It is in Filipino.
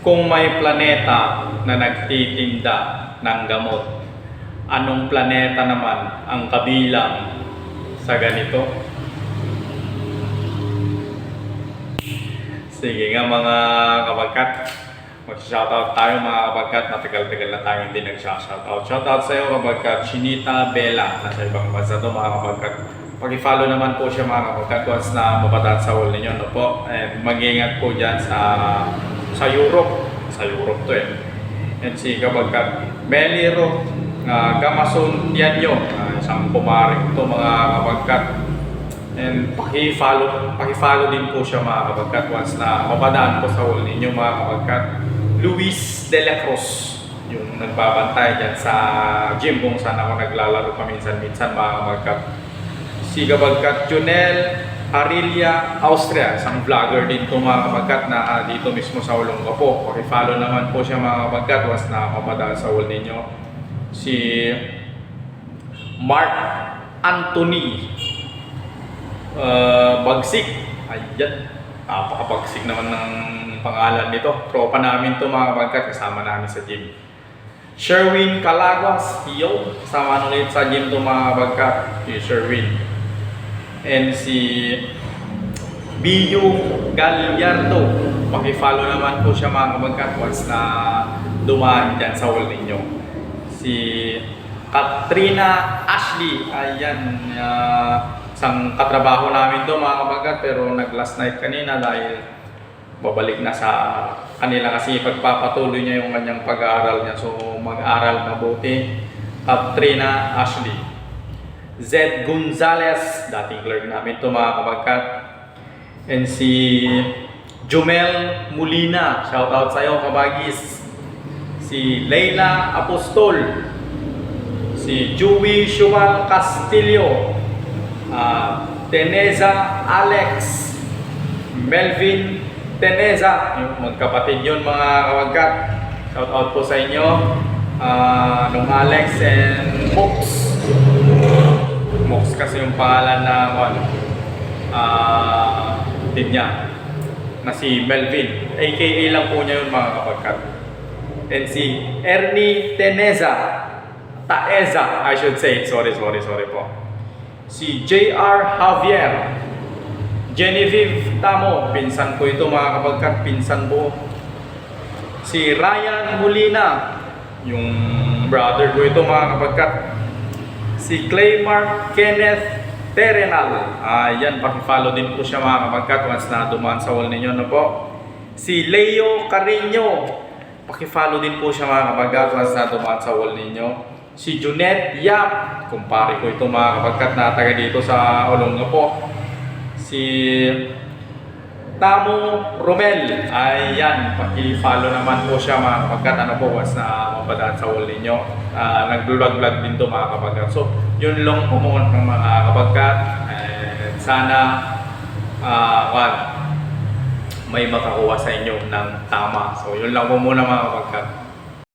Kung may planeta na nagtitinda ng gamot, anong planeta naman ang kabilang sa ganito? Sige nga mga kabagkat, mag-shoutout tayo mga kabagkat, matagal-tagal na tayo hindi nag-shoutout. Shoutout sa iyo kabagkat, Shinita Bella, nasa ibang bansa to mga kabagkat. Pag-follow naman po siya mga kabagkat once na mapadaan sa wall ninyo, no po. And mag-ingat po dyan sa sa Europe, sa Europe to eh. And si kabagkat, Meliro, uh, Gamason Tianyo, uh, isang pumaring to mga kabagkat. And paki-follow, paki-follow din po siya mga kabagkat once na mapadaan po sa wall ninyo mga kabagkat. Luis De La Cruz, yung nagbabantay dyan sa gym kung saan ako naglalaro paminsan-minsan mga kabagkat. Si kabagkat Junel Arilia Austria, isang vlogger din to mga kabagkat na ah, dito mismo sa Ulong po. Paki-follow naman po siya mga kabagkat once na mapadaan sa wall ninyo. Si Mark Anthony uh, Bagsik. Ayan. Napakabagsik naman ng pangalan nito. Tropa namin to mga kabagkat. Kasama namin sa gym. Sherwin Calaguas. Yo. Kasama ulit sa gym to mga kabagkat. Si Sherwin. And si Biyo Gallardo. Pakifollow naman po siya mga kabagkat once na dumaan dyan sa wall ninyo. Si Katrina Ashley. Ayan. Uh, isang katrabaho namin to mga kabagkat pero nag last night kanina dahil babalik na sa kanila kasi pagpapatuloy niya yung kanyang pag-aaral niya. So mag-aral mabuti. Katrina Ashley. Zed Gonzalez, dating clerk namin to mga kabagkat. And si Jumel Molina, shout out sa iyo kabagis. Si Leila Apostol. Si Joey Shuval Castillo. Ah, Teneza Alex. Melvin Teneza. Yung magkapatid yun mga kabagkat. Shout out po sa inyo. Ah, nung Alex and Mox. Mox kasi yung pangalan na ano, ah, din niya na si Melvin. AKA lang po niya yun mga kapagkat. And si Ernie Teneza. Taeza, I should say. Sorry, sorry, sorry po. Si JR Javier. Genevieve Tamo. Pinsan ko ito mga kapagkat. Pinsan po. Si Ryan Molina. Yung brother ko ito mga kapagkat si Claymar Kenneth Terenal. Ayan, pakifollow din po siya mga kapagkat once na dumaan sa wall ninyo. No po? Si Leo Carino. Pakifollow din po siya mga kapagkat once na dumaan sa wall ninyo. Si Junet Yap. Kumpare ko ito mga kapagkat na taga dito sa Olonga po. Si Tamo Romel. Ayan, paki-follow naman po siya mga kapagkat. Ano po, once na mapadaan sa wall ninyo. Uh, Nag-vlog-vlog din to mga kapagkat. So, yun lang mga ng mga kapagkat. And sana, ah, uh, may makakuha sa inyo ng tama. So, yun lang po muna mga kapagkat.